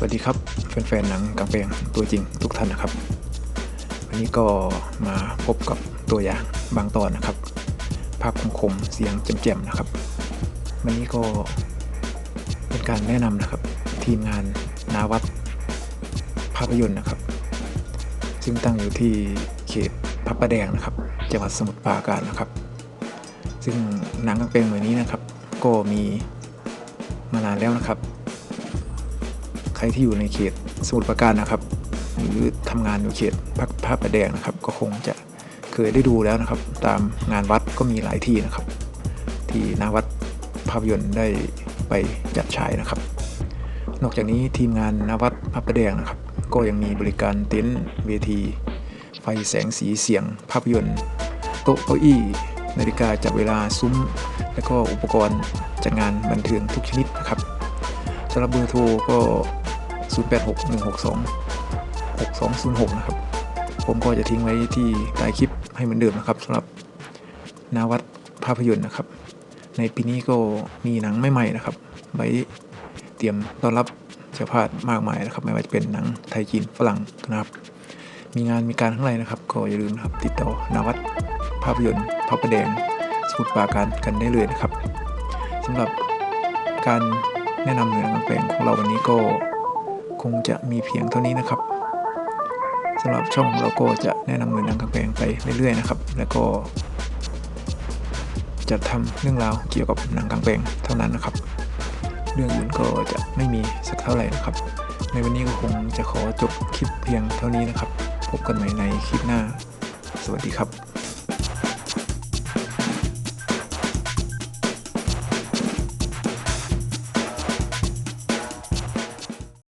สวัสดีครับแฟนๆหนังกางแปลงตัวจริงทุกท่านนะครับ วันนี้ก็มาพบกับตัวอย่างบางตอนนะครับ ภาพคมๆเสียงแจ่มๆนะครับ วันนี้ก็เป็นการแนะนำนะครับ ทีมงานนาวัดภาพยนตร์นะครับ ซึ่งตั้งอยู่ที่เขตพระประแดงนะครับ จังหวัดสมุทรปราการนะครับ ซึ่งหนังกางแปลงเหมือนนี้นะครับ ก็มีมานานแล้วนะครับ ใครที่อยู่ในเขตสมุทรปราการนะครับ หรือทำงานอยู่เขตภาคภาคประแดงนะครับ ก็คงจะเคยได้ดูแล้วนะครับ ตามงานวัดก็มีหลายที่นะครับ ที่นาวัดภาพยนตร์ได้ไปจัดฉายนะครับ นอกจากนี้ทีมงานนาวัดพระประแดงนะครับ ก็ยังมีบริการเต็นท์เวที ไฟแสงสีเสียง ภาพยนตร์โต๊ะเก้าอี้นาฬิกาจับเวลาซุ้ม และก็อุปกรณ์จัดงานบันเทิงทุกชนิดนะครับสำหรับเบอร์โทรก็ 0861626206 นะครับ ผมก็จะทิ้งไว้ที่ใต้คลิปให้เหมือนเดิมนะครับสำหรับนาวัดภาพยนตร์นะครับ ในปีนี้ก็มีหนังใหม่ๆนะครับ ไว้เตรียมต้อนรับเจ้าภาพมากมายนะครับ ไม่ว่าจะเป็นหนังไทยจีนฝรั่งนะครับ มีงานมีการข้างในนะครับ ก็อย่าลืมนะครับ ติดต่อนาวัดภาพยนตร์พระประแดงสมุทรปราการกันได้เลยนะครับสำหรับการแนะนำหน่วยงานกลางแปลงของเราวันนี้ก็ คงจะมีเพียงเท่านี้นะครับสำหรับช่องเราก็จะแนะนำหน่วยงานกลางแปลงไปเรื่อยๆนะครับ แล้วก็จะทำเรื่องราวเกี่ยวกับหนังกลางแปลงเท่านั้นนะครับ เรื่องอื่นก็จะไม่มีสักเท่าไหร่นะครับ ในวันนี้ก็คงจะขอจบคลิปเพียงเท่านี้นะครับ พบกันใหม่ในคลิปหน้า สวัสดีครับ